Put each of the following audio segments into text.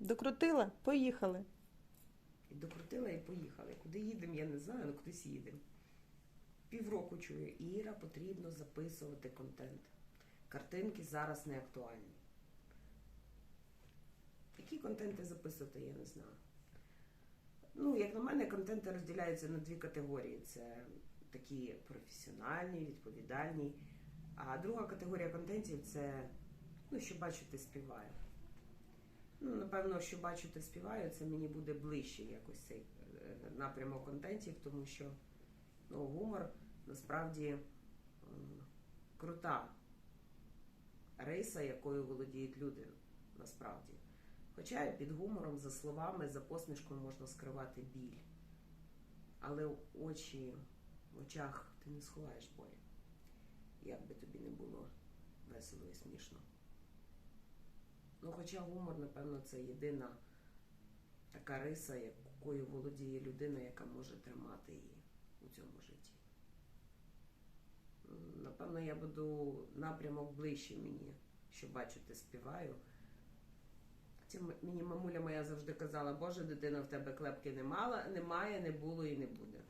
Докрутила? Поїхали. І докрутила і поїхали. Куди їдемо, я не знаю, але кудись їдемо. Півроку чую, Іра, потрібно записувати контент. Картинки зараз не актуальні. Які контенти записувати, я не знаю. Ну, як на мене, контенти розділяються на дві категорії: це такі професіональні, відповідальні. А друга категорія контентів це, ну, що бачу, ти співаю. Ну, напевно, що бачу, ти співаю, це мені буде ближче якось цей е, напрямок контентів, тому що ну, гумор насправді крута риса, якою володіють люди насправді. Хоча під гумором, за словами, за посмішкою можна скривати біль. Але очі, в очах ти не сховаєш болі. Як би тобі не було весело і смішно. Хоча гумор, напевно, це єдина така риса, якою володіє людина, яка може тримати її у цьому житті. Напевно, я буду напрямок ближче мені, що бачити, співаю. Хоча мені мамуля моя завжди казала, Боже, дитина в тебе клепки не мала, немає, не було і не буде.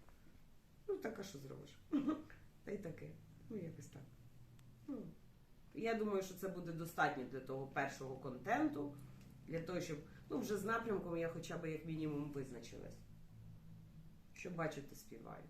Ну, так а що зробиш? Та й таке. Ну, якось так. Ну, я думаю, що це буде достатньо для того першого контенту, для того, щоб ну, вже з напрямком я хоча б як мінімум визначилась. Що бачити, співаю.